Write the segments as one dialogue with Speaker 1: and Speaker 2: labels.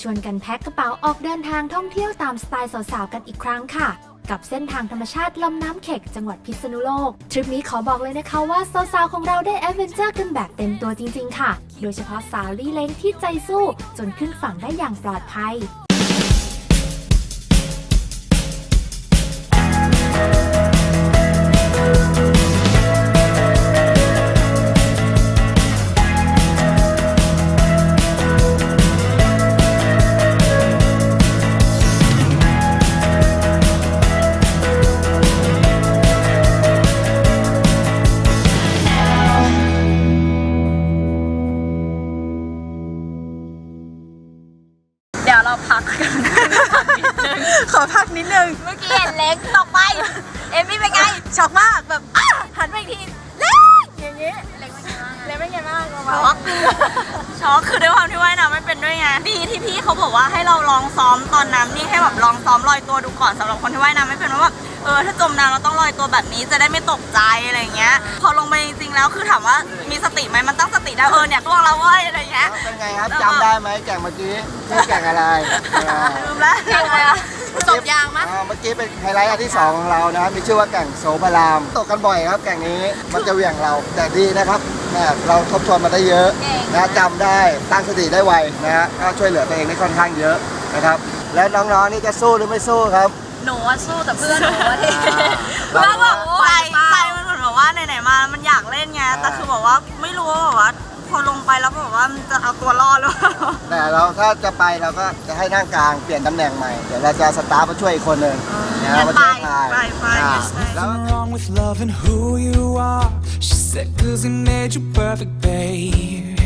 Speaker 1: ชวนกันแพ็คกระเป๋าออกเดินทางท่องเที่ยวตามสไตล์สาวๆกันอีกครั้งค่ะ กับเส้นทางธรรมชาติลำน้ำเข็กจังหวัดพิษณุโลก ทริปนี้ขอบอกเลยนะคะว่าสาวๆของเราได้แอดเวนเจอร์กันแบบเต็มตัวจริงๆค่ะ โดยเฉพาะสาวลี่เล้งที่ใจสู้จนขึ้นฝั่งได้อย่างปลอดภัย
Speaker 2: ขอพักนิดนึง
Speaker 3: เมื่อกี้เห็นเล็กตกไป เอมมี่เป็นไง
Speaker 2: ช็อกมากแบบอ้าหันไปอีกทีเล็กอย่างงี้
Speaker 3: เล็กเป็นไงบ้าง
Speaker 2: เล็กไม่เงี้ยมากประมาณ
Speaker 3: ช็อกช็อกคือด้วยความที่ว่ายน้ำไม่เป็นด้วยไงดีที่พี่เขาบอกว่าให้เราลองซ้อมตอนน้ำนี่ให้แบบลองซ้อมลอยตัวดูก่อนสำหรับคนที่ว่ายน้ำไม่เป็นว่าแบบเออถ้าจมน้ำเราต้องลอยตัวแบบนี้จะได้ไม่ตกใจอะไรอย่างเงี้ย พอลงไปจริงๆแล้วคือถามว่ามีสติไหมมันตั้งสติได้เออเนี่ยล่วงแล้วเว้ยอะไรอย่างเงี้ย
Speaker 4: เป็นไงครับจำได้ไหมแก่งเมื่อกี้ชื่อแก่งอะไรอ่า
Speaker 3: ลืมแล้วเก่งเลยอะ
Speaker 2: จบยางมั้ย
Speaker 4: อ่าเมื่อกี้เป็นไฮไลท์อันที่สองของเรานะครับมีชื่อว่าแก่งโสภาราม ตกกันบ่อยครับแก่งนี้มันจะเหวี่ยงเราแต่ดีนะครับแม่เราทบทวนมาได้เยอะนะจำได้ตั้งสติได้ไวนะฮะก็ช่วยเหลือตัวเองได้ค่อนข้างเยอะนะครับ และน้องๆนี่จะสู้หรือไม่สู้ครับ
Speaker 3: หนูว่าสู้แต่เพื่อนหนูว่าดิ
Speaker 4: อ่า
Speaker 3: เพื่อนแบบใจใจมันเหมือนแบบว่าไหนๆมาแล้วมันอยากเล่นไง แต่คือบอกว่าไม่รู้ว่าแบบว่า พอลงไปแล้วแบบว่ามันจะเอาตัวรอดหรือเปล่า
Speaker 4: แต่เราถ้าจะไปเราก็จะให้นั่งกลางเปลี่ยนตำแหน่งใหม่ เดี๋ยวเราจะสตาร์ทมาช่วยอีกคนหนึ่งนะ
Speaker 3: งั้น
Speaker 4: มาช่วย
Speaker 3: ไป
Speaker 4: พาย
Speaker 3: ไปไป
Speaker 4: อ่า
Speaker 3: งั้นไป
Speaker 4: แล้ว
Speaker 5: Nothing wrong with loving who you are. She said, cause he made you perfect, babe.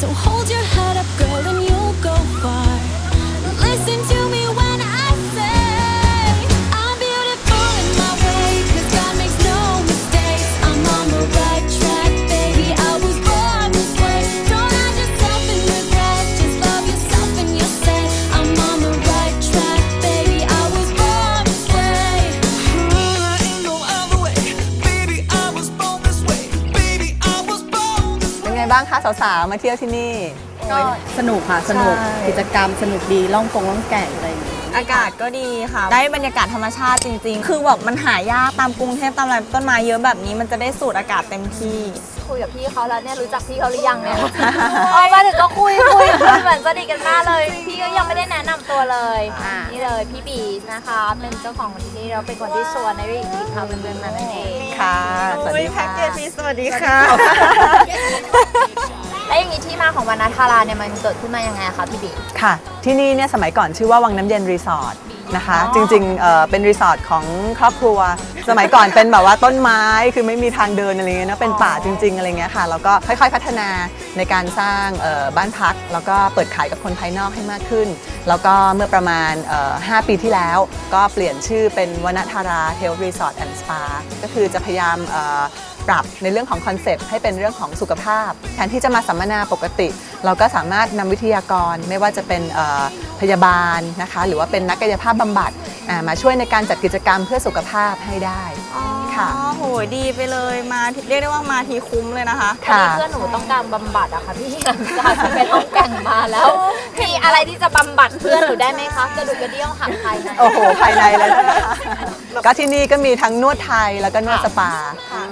Speaker 6: So hold your head up, girl, and you'll
Speaker 2: สาวๆมาเที่ยวที่นี่
Speaker 7: ก็สนุกค่ะสนุกกิจกรรมสนุกดีล่องกงล่องแก่งอะไรอย่างเงี้ย
Speaker 3: อากาศก็ดีค่ะ ได้บรรยากาศธรรมชาติจริง ๆ คือแบบมันหายากตามกรุงเทพตามอะไรต้นไม้เยอะแบบนี้มันจะได้สูดอากาศเต็มที่
Speaker 8: คุยกับพี่เขาแล้วเนี่ยรู้จักพี่เขาหรือยังเนี่ย เออมาถึงก็คุยคุยคุยเหมือนสนิทกันมากเลย พี่ก็ยังไม่ได้แนะนำตัวเลย
Speaker 7: อ่า
Speaker 8: นี่เลยพี่บีนะคะ เป็นเจ้าของที่นี่เราเป็นคนที่ชวนในวิถีพาเพื่อนๆมานั่นเอง
Speaker 2: ค่ะ สวัสดี
Speaker 3: แพ็
Speaker 2: ค่ะ
Speaker 3: กเกจนี้สวัสดีค่ะ
Speaker 8: แล้วอย่างนี้ที่มาของวรรณธาราเนี่ยมันเกิดขึ้นมายังไงอะคะพี่บี
Speaker 2: ค่ะ ที่นี่เนี่ยสมัยก่อนชื่อว่าวังน้ำเย็นรีสอร์ทนะคะ จริงๆเอ่อเป็นรีสอร์ทของครอบครัว สมัยก่อนเป็นแบบว่าต้นไม้คือไม่มีทางเดินอะไรเงี้ยนะเป็นป่าจริง ๆ อะไรเงี้ยค่ะ แล้วก็ค่อยๆ พัฒนาในการสร้างเอ่อบ้านพัก แล้วก็เปิดขายกับคนภายนอกให้มากขึ้น แล้วก็เมื่อประมาณเอ่อ5ปีที่แล้ว ก็เปลี่ยนชื่อเป็นวนธาราเฮลท์รีสอร์ทแอนด์สปาก็คือจะพยายามเอ่อ ปรับในเรื่องของคอนเซปต์ให้เป็นเรื่องของสุขภาพ แทนที่จะมาสัมมนาปกติ เราก็สามารถนำวิทยากรไม่ว่าจะเป็น พยาบาลนะคะ หรือว่าเป็นนักกายภาพบำบัดอ่ามาช่วยในการจัดกิจกรรมเพื่อสุขภาพให้ได้ค่ะ
Speaker 3: อ๋อโหยดีไปเลยมาทีเรียกได้ว่ามาทีคุ้มเลยนะคะ
Speaker 8: วันนี้เพื่อนหนูต้องการบำบัดอะค่ะพี่หลังจากที่ไปต้องแก่งมาแล้วมีอะไรที่จะบำบัดเพื่อนหนูได้ไหมคะกระดูกกระเดี่ยวหักภายใน
Speaker 2: โอ้โหภายในเลยนะคะก็ที่นี่ก็มีทั้งนวดไทยแล้วก็นวดสปา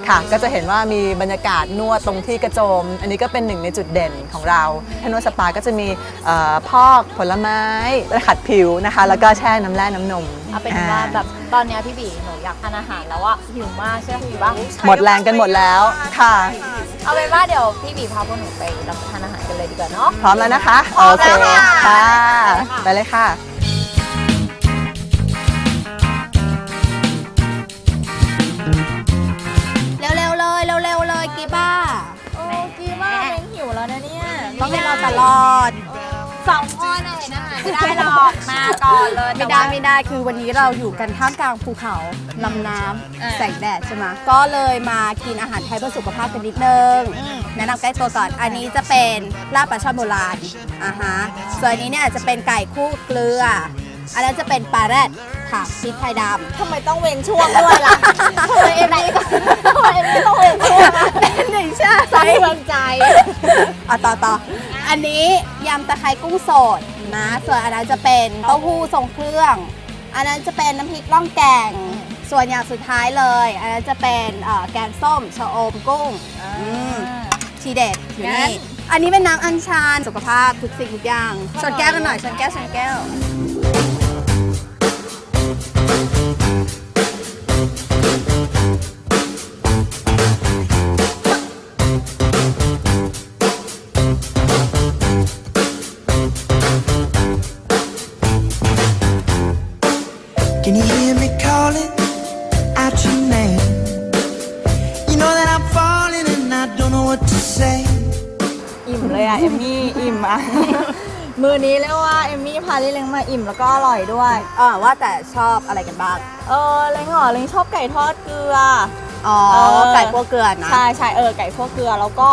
Speaker 2: ค่ะ ก็จะเห็นว่ามีบรรยากาศนวดตรงที่กระโจม อันนี้ก็เป็นหนึ่งในจุดเด่นของเราถ้านวดสปาก็จะมีเอ่อพอกผลไม้ขัดผิวนะคะ แล้วก็แช่น้ำแร่น้ำนม
Speaker 8: เอาเป็นว่าแบบตอนเนี้ยพี่บีหนูอยากทานอาหารแล้วอะหิวมากใช่ไหมหิวบ้าง
Speaker 2: หมดแรงกันหมดแล้วค่ะ
Speaker 8: เอาเป็นว่าเดี๋ยวพี่บีพาพวกหนูไปรับประทานอาหารกันเลยดีกว่าเนาะ
Speaker 2: พร้อมแล้วนะคะ
Speaker 8: พร้อม
Speaker 2: โอเค
Speaker 8: แล้วค่ะ
Speaker 2: ค่ะ ไปเลยค่ะ
Speaker 7: เร็วๆเลยเร็วๆเลยกีบ้า
Speaker 8: โอ้กีว่าเองหิวแล้วนะเนี่ย
Speaker 7: ต้องให้เราตลอด
Speaker 8: สองคนอะเห็นอาหารไม่ได้หรอกมาก่อนเลย
Speaker 7: ไม่ได้ไม่ได้คือวันนี้เราอยู่กันท่ามกลางภูเขาลำน้ำแสงแดดใช่ไหมก็เลยมากินอาหารไทยเพื่อสุขภาพกันนิดนึงแนะนำใกล้ตัวก่อนอันนี้จะเป็นลาบปลาช่อนโบราณอ่าฮะส่วนอันนี้เนี่ยจะเป็นไก่คู่เกลือ อันนั้นจะเป็นปลาแรดค่ะพริกไทยดำ
Speaker 3: ทำไมต้องเว้นช่วงด้วยล่ะทำไมเอ็มไม่ทำไมเอ็มไม่ต้องเว้นช่วงล่ะ
Speaker 7: หนึ่งชา
Speaker 8: สร้าง กำลังใจ
Speaker 7: อะต่อต่ออันนี้ยำตะไคร้กุ้งสดนะส่วนอันนั้นจะเป็นเต้าหู้ทรงเครื่อง อันนั้นจะเป็นน้ำพริกล่องแกง ส่วนอย่างสุดท้ายเลย อันนั้นจะเป็นเอ่อแกงส้มชะอมกุ้งมทีเด็ดอยู่
Speaker 8: งั้น
Speaker 7: นี่อันนี้เป็นน้ำอัญชันสุขภาพทุกสิ่งทุกอย่างชนแก้วกันหน่อยชนแก้วชนแก้ว
Speaker 3: มเลยอะเอมมี่อิ่มอะมือนี้เรียกว่าเอมมี่พาลิเล้งมาอิ่มแล้วก็อร่อยด้วย
Speaker 7: เออว่าแต่ชอบอะไรกันบ้าง
Speaker 3: เออเล้งเหรอเล้งชอบไก่ทอดเกลือ
Speaker 7: อ๋อ
Speaker 3: เออ
Speaker 7: ไก่พวกเกลือนะ
Speaker 3: ใช่ใช่เออไก่ทอดเกลือแล้วก็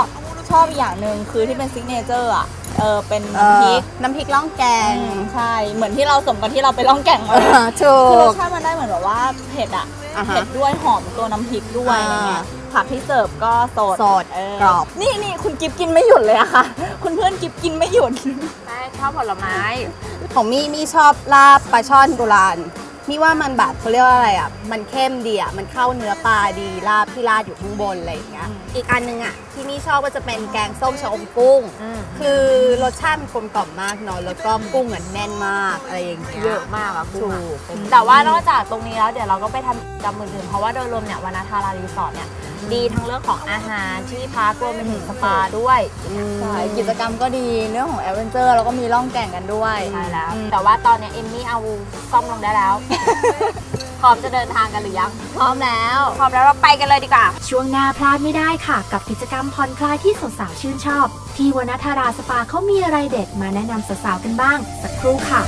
Speaker 3: ชอบอีกอย่างหนึ่งคือที่เป็นซิกเนเจอร์อะเออเป็น
Speaker 7: เอ
Speaker 3: น้ำพ
Speaker 7: อ
Speaker 3: ริก
Speaker 7: น้ำพริกล่องแกง
Speaker 3: ใช่เหมือนที่เราสมกับที่เราไปล่องแก่งมา
Speaker 7: เออถู
Speaker 3: คือรส
Speaker 7: ก
Speaker 3: ชาติมันได้เหมือนแบบว่าเผ็ดอะ
Speaker 7: อ่าฮะ
Speaker 3: เผ็ดด้วยหอมตัวน้ำพริกด้วย
Speaker 7: อ่า
Speaker 3: อะไรเงี้ย ผักที่เสิร์ฟก็สด
Speaker 7: สด
Speaker 3: เก
Speaker 7: รอบ
Speaker 3: นี่นี่คุณกิฟกินไม่หยุดเลยอะค่ะ คุณเพื่อนกิฟกินไม่หยุด
Speaker 8: ใช่ชอบผลไม้
Speaker 7: ของมี่มี่ชอบลาบปลาช่อนโบราณมี่ว่ามันแบบเขาเรียกว่าอะไรอะ มันเข้มดีอะ มันเข้าเนื้อปลาดีลาบที่ราดอยู่ข้างบนอะไรอย่างเงี้ย อีกอันนึงอะ ที่มี่ชอบก็จะเป็นแกงส้มชะอมกุ้งคือรสชาติมันกลมกล่อมมากเนาะแล้วก็กุ้งอะแน่นมากอะไรอย่างเงี้ย
Speaker 8: เยอะมากอะกุ้ง
Speaker 7: ถู
Speaker 8: อะ
Speaker 7: ก
Speaker 8: แต่ว่านอกจากตรงนี้แล้วเดี๋ยวเราก็ไปทำกิจกรรมอื่นๆเพราะว่าโดยรวมเนี่ยวานาทารารีสอร์ทเนี่ยดีทั้งเรื่องของอาหารที่พักรวมไปถึงสปาด้วย
Speaker 3: ใช่กิจกรรมก็ดีเรื่องของแอดเวนเจอร์แล้วก็มีล่องแก่งกันด้วย
Speaker 8: ใช่แล้วแต่ว่าตอนเนี้ยเอมมี่เอาซ่อมลงได้แล้ว พร้อมจะเดินทางกันหรือยัง
Speaker 3: พร้อมแล้ว
Speaker 8: พร้อมแล้วเราไปกันเลยดีกว่า
Speaker 1: ช่วงหน้าพลาดไม่ได้ค่ะ กับกิจกรรมผ่อนคลายที่สาวๆชื่นชอบ ที่วนาธาราสปาเขามีอะไรเด็ดมาแนะนำสาวๆกันบ้าง สักครู่ค่ะ